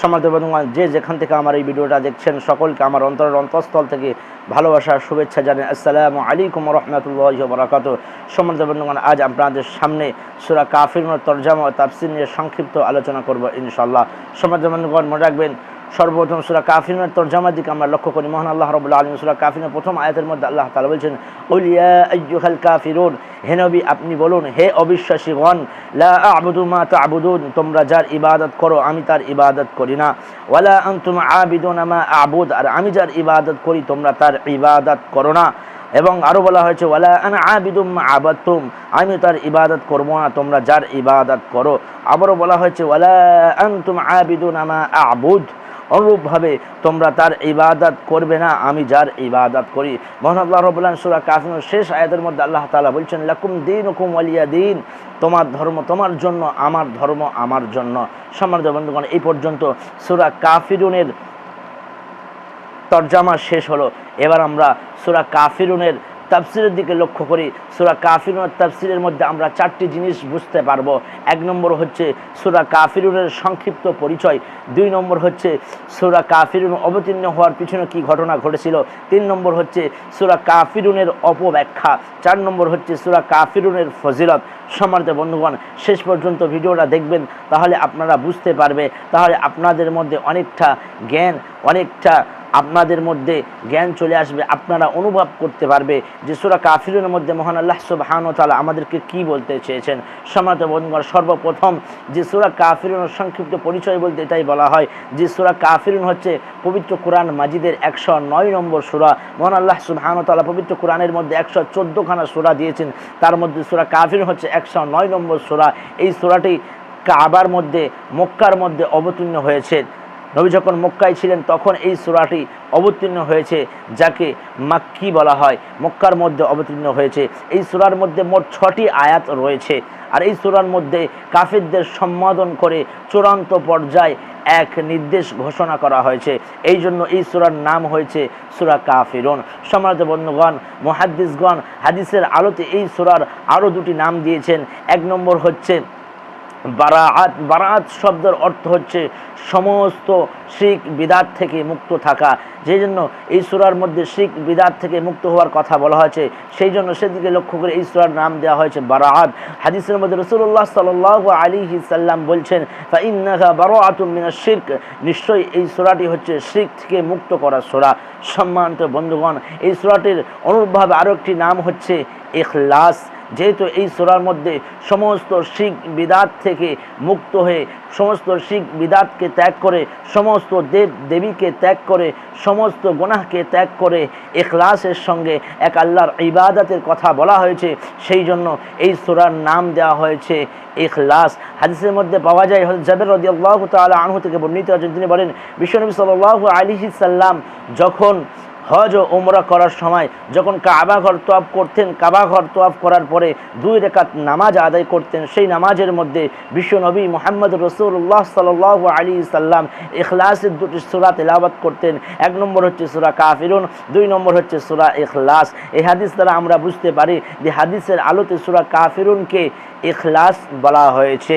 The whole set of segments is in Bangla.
সমাজ যে যেখান থেকে আমার এই ভিডিওটা দেখছেন, সকলকে আমার অন্তরের অন্তঃস্থল থেকে ভালোবাসার শুভেচ্ছা জানাই। আসসালামু আলাইকুম রহমতুল্লাহ বরাকাত সমাজ আজ আপনাদের সামনে সুরা কাফির তরজামা ও তাফসির নিয়ে সংক্ষিপ্ত আলোচনা করব ইনশাল্লাহ সমাজ বন্ধুগণ মনে রাখবেন, সর্বপ্রথম সুরা কাফিনের তর্জামার দিকে আমরা লক্ষ্য করি। মহান আল্লাহ রবুল্লা আলম সুরা কাফিনের প্রথম আয়াতের মধ্যে আল্লাহ তালা বলছেন আইয়ুহাল কাফিরুন, হে নবী, আপনি বলুন, হে অবিশ্বাসীগণ, লা আবুদু মা তাবুদুন, তোমরা যার ইবাদত করো, আমি তার ইবাদত করি না। ওয়ালা আনতুম আবিদুন মা আবুদ। আর আমি যার ইবাদত করি, তোমরা তার ইবাদত করো না। এবং আরও বলা হয়েছে, ওয়ালা আন আবিদুম আবাদতুম। আমি তার ইবাদত করব না, তোমরা যার ইবাদত করো। আবারও বলা হয়েছে, ওয়ালা আনতুম আবিদুন মা আবুদ। অনুরূপভাবে তোমরা তার ইবাদত করবে না, আমি যার ইবাদত করি। মোহান আল্লাহ রবুল্লাহ সুরা কাফিন শেষ আয়াতের মধ্যে আল্লাহ তালা বলছেন, লাকুম দিন হুকুম আলিয়া দিন। তোমার ধর্ম, তোমার জন্য, আমার ধর্ম, আমার জন্য। সম্মানিত বন্ধুগণ, এই পর্যন্ত সুরা কাফিরুনের তর্জামা শেষ হলো। এবার আমরা সুরা কাফিরুনের তাফসিরের দিকে লক্ষ্য করি, সুরা কাফিরুনের তাফসিরের মধ্যে আমরা চারটি জিনিস বুঝতে পারব। এক নম্বর হচ্ছে সুরা কাফিরুনের সংক্ষিপ্ত পরিচয়, দুই নম্বর হচ্ছে সুরা কাফিরুন অবতীর্ণ হওয়ার পিছনে কি ঘটনা ঘটেছিল, তিন নম্বর হচ্ছে সুরা কাফিরুনের অপব্যাখ্যা, চার নম্বর হচ্ছে সুরা কাফিরুনের ফজিলত। সম্মানিত বন্ধুগণ, শেষ পর্যন্ত ভিডিওটা দেখবেন, তাহলে আপনারা বুঝতে পারবে, তাহলে আপনাদের মধ্যে অনেকটা জ্ঞান, অনেকটা আপনাদের মধ্যে জ্ঞান চলে আসবে, আপনারা অনুভব করতে পারবে যে সুরা কাফিরের মধ্যে মহান আল্লাহ সুবাহান তালা আমাদেরকে কি বলতে চেয়েছেন। সমাজ বন্ধুগণ, সর্বপ্রথম যে সুরা কাফিরুনের সংক্ষিপ্ত পরিচয় বলতে এটাই বলা হয় যে সুরা কাফিরুন হচ্ছে পবিত্র কোরআন মাজিদের একশো নয় নম্বর সুরা। মহান আল্লাহ সুবাহান তালা পবিত্র কোরআনের মধ্যে একশো চোদ্দোখানা সুরা দিয়েছেন। তার মধ্যে সুরা কাফির হচ্ছে একশো নয় নম্বর সুরা। এই সুরাটি কাবার মধ্যে, মক্কার মধ্যে অবতীর্ণ হয়েছে। নবী যখন মক্কায় ছিলেন, তখন এই সুরাটি অবতীর্ণ হয়েছে, যাকে মাক্কি বলা হয়। মক্কার মধ্যে অবতীর্ণ হয়েছে। এই সুরার মধ্যে মোট ছটি আয়াত রয়েছে। আর এই সুরার মধ্যে কাফিরদের সম্বোধন করে চূড়ান্ত পর্যায়ে এক নির্দেশ ঘোষণা করা হয়েছে। এই জন্য এই সুরার নাম হয়েছে সুরা কাফিরন। সমাজ বন্ধুগণ, মহাদ্দিসগণ, হাদিসের আলোতে এই সুরার আরও দুটি নাম দিয়েছেন। এক নম্বর হচ্ছে বারাআত বারাআত শব্দের অর্থ হচ্ছে সমস্ত শিখ বিদাত থেকে মুক্ত থাকা। যেই জন্য এই সুরার মধ্যে শিখ বিদাত থেকে মুক্ত হওয়ার কথা বলা হয়েছে, সেই জন্য সেদিকে লক্ষ্য করে এই সুরার নাম দেওয়া হয়েছে বারাআত। হাদিসের মধ্যে রসুল্লাহ সাল আলী সাল্লাম বলছেন বারাআতুম মিনাশ শিরক। নিশ্চয়ই এই সুরাটি হচ্ছে শিখ থেকে মুক্ত করা সুরা। সম্মানিত বন্ধুগণ, এই সুরাটির অনুরূপভাবে আরও একটি নাম হচ্ছে ইখলাস। যেহেতু এই সোরার মধ্যে সমস্ত শিখ বিদাত থেকে মুক্ত হয়ে সমস্ত শিখ বিদাতকে ত্যাগ করে, সমস্ত দেব দেবীকে ত্যাগ করে, সমস্ত গোনাহকে ত্যাগ করে এখলাসের সঙ্গে এক আল্লাহর ইবাদতের কথা বলা হয়েছে, সেই জন্য এই সোরার নাম দেওয়া হয়েছে এখলাস হাদিসের মধ্যে পাওয়া যায় জাবের রদি আল্লাহ তালা আনহু থেকে বর্ণিত আছেন তিনি বলেন, বিশ্বনবী সাল আলিহি সাল্লাম যখন হজ ও ওমরা করার সময় যখন কাবা ঘর তোয়াফ করতেন, কাবা ঘর তোয়াফ করার পরে দুই রেখাত নামাজ আদায় করতেন। সেই নামাজের মধ্যে বিশ্বনবী মোহাম্মদ রসুল্লাহ সাল আলী সাল্লাম ইখলাসের দুটি সুরা তেলাবাত করতেন। এক নম্বর হচ্ছে সুরা কাফিরুন, দুই নম্বর হচ্ছে সুরা ইখলাস। এই হাদিস দ্বারা আমরা বুঝতে পারি যে হাদিসের আলোতে সুরা কাফিরুনকে ইখলাস বলা হয়েছে।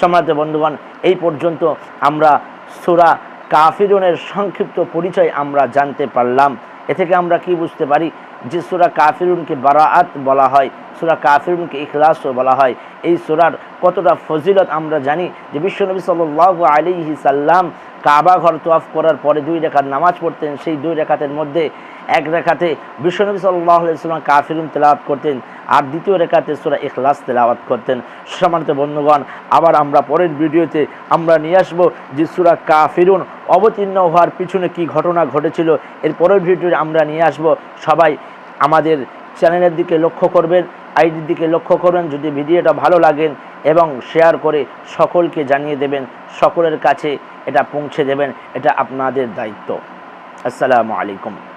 সম্রাট বন্ধুগণ, এই পর্যন্ত আমরা সুরা কাফিরনের সংক্ষিপ্ত পরিচয় আমরা জানতে পারলাম। এ থেকে আমরা কি বুঝতে পারি যে সুরা কাফিরুনকে বারাআত বলা হয়, সুরা কাফিরুনকে ইখলাসও বলা হয়। এই সুরার কতটা ফজিলত আমরা জানি যে বিশ্বনবী সাল আলিহি সাল্লাম কাবা ঘর তোয়াফ করার পরে দুই রেখার নামাজ পড়তেন। সেই দুই রেখাতের মধ্যে এক রেখাতে বিশ্বনবী সাল্লাহ আলাইসাল্লাম কাফিরুন তেলাওয়াত করতেন আর দ্বিতীয় রেখাতে সুরা ইখলাস তেলাওয়াত করতেন। সম্মানিত বন্ধুগণ, আবার আমরা পরের ভিডিওতে আমরা নিয়ে আসব যে সুরা কাফিরুন অবতীর্ণ হওয়ার পিছনে কি ঘটনা ঘটেছিল। এর পরের ভিডিওতে আমরা নিয়ে আসব। সবাই আমাদের চ্যানেলের দিকে লক্ষ্য করবেন, আইডির দিকে লক্ষ্য করবেন। যদি ভিডিওটা ভালো লাগেন এবং শেয়ার করে সকলকে জানিয়ে দেবেন, সকলের কাছে এটা পৌঁছে দেবেন, এটা আপনাদের দায়িত্ব। আসসালামু আলাইকুম।